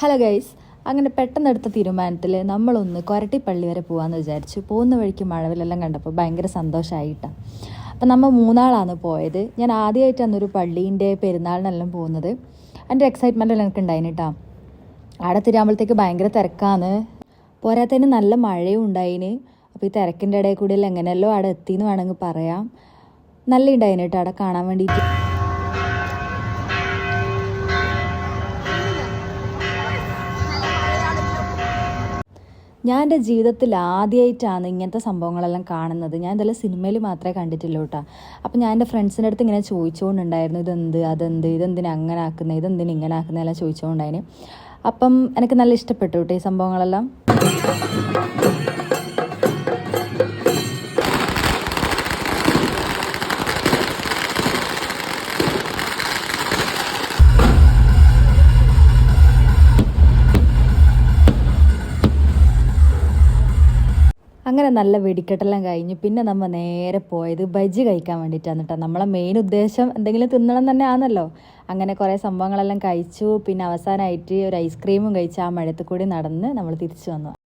Hello guys അങ്ങനെ പെട്ടെന്ന് എടുത്ത തീരുമാനത്തിൽ നമ്മളൊന്ന് കൊരട്ടിപ്പള്ളി വരെ പോകാമെന്ന് വിചാരിച്ചു. പോകുന്ന വഴിക്ക് മഴവിലെല്ലാം കണ്ടപ്പോൾ ഭയങ്കര സന്തോഷമായിട്ടാണ് അപ്പം നമ്മൾ മൂന്നാളാണ് പോയത്. ഞാൻ ആദ്യമായിട്ടാണ് ഒരു പള്ളീന്റെ പെരുന്നാളിനെല്ലാം പോകുന്നത്. എന്റെ എക്സൈറ്റ്മെന്റ് എല്ലാം എനിക്ക് ഉണ്ടായിന് കേട്ടോ അവിടെ തിരുമ്പോഴത്തേക്ക് ഭയങ്കര തിരക്കാണ്. പോരാത്തതിന് നല്ല മഴയും ഉണ്ടായിന്. അപ്പോൾ ഈ തിരക്കിന്റെ ഇടയിൽ കൂടിയെല്ലാം എങ്ങനെയല്ലോ അവിടെ എത്തിയെന്ന് വേണമെങ്കിൽ പറയാം. നല്ല ഉണ്ടായിന് കേട്ടോ അവിടെ കാണാൻ വേണ്ടിയിട്ട്. ഞാൻ എന്റെ ജീവിതത്തിൽ ആദ്യമായിട്ടാണ് ഇങ്ങനത്തെ സംഭവങ്ങളെല്ലാം കാണുന്നത്. ഞാൻ ഇതെല്ലാം സിനിമയിൽ മാത്രമേ കണ്ടിട്ടുള്ളൂ കേട്ടോ അപ്പം ഞാൻ എന്റെ ഫ്രണ്ട്സിന്റെ അടുത്ത് ഇങ്ങനെ ചോദിച്ചുകൊണ്ടുണ്ടായിരുന്നു ഇതെന്ത്? അതെന്ത്? ഇതെന്തിനാ അങ്ങനെ ആക്കുന്നത് ഇതെന്തിനാ ഇങ്ങനെ ആക്കുന്നതെല്ലാം ചോദിച്ചുകൊണ്ടായിരുന്നു അപ്പം എനിക്ക് നല്ല ഇഷ്ടപ്പെട്ടു കേട്ടോ ഈ സംഭവങ്ങളെല്ലാം. അങ്ങനെ നല്ല വെടിക്കെട്ടെല്ലാം കഴിഞ്ഞ് പിന്നെ നമ്മൾ നേരെ പോയത് ബജ്ജി കഴിക്കാൻ വേണ്ടിയിട്ടാണ് കേട്ടോ നമ്മളെ മെയിൻ ഉദ്ദേശം എന്തെങ്കിലും തിന്നണം തന്നെ ആണല്ലോ. അങ്ങനെ കുറേ സംഭവങ്ങളെല്ലാം കഴിച്ചു. പിന്നെ അവസാനമായിട്ട് ഒരു ഐസ്ക്രീമും കഴിച്ച് ആ മഴത്തിൽ കൂടി നടന്ന് നമ്മൾ തിരിച്ചു വന്നു.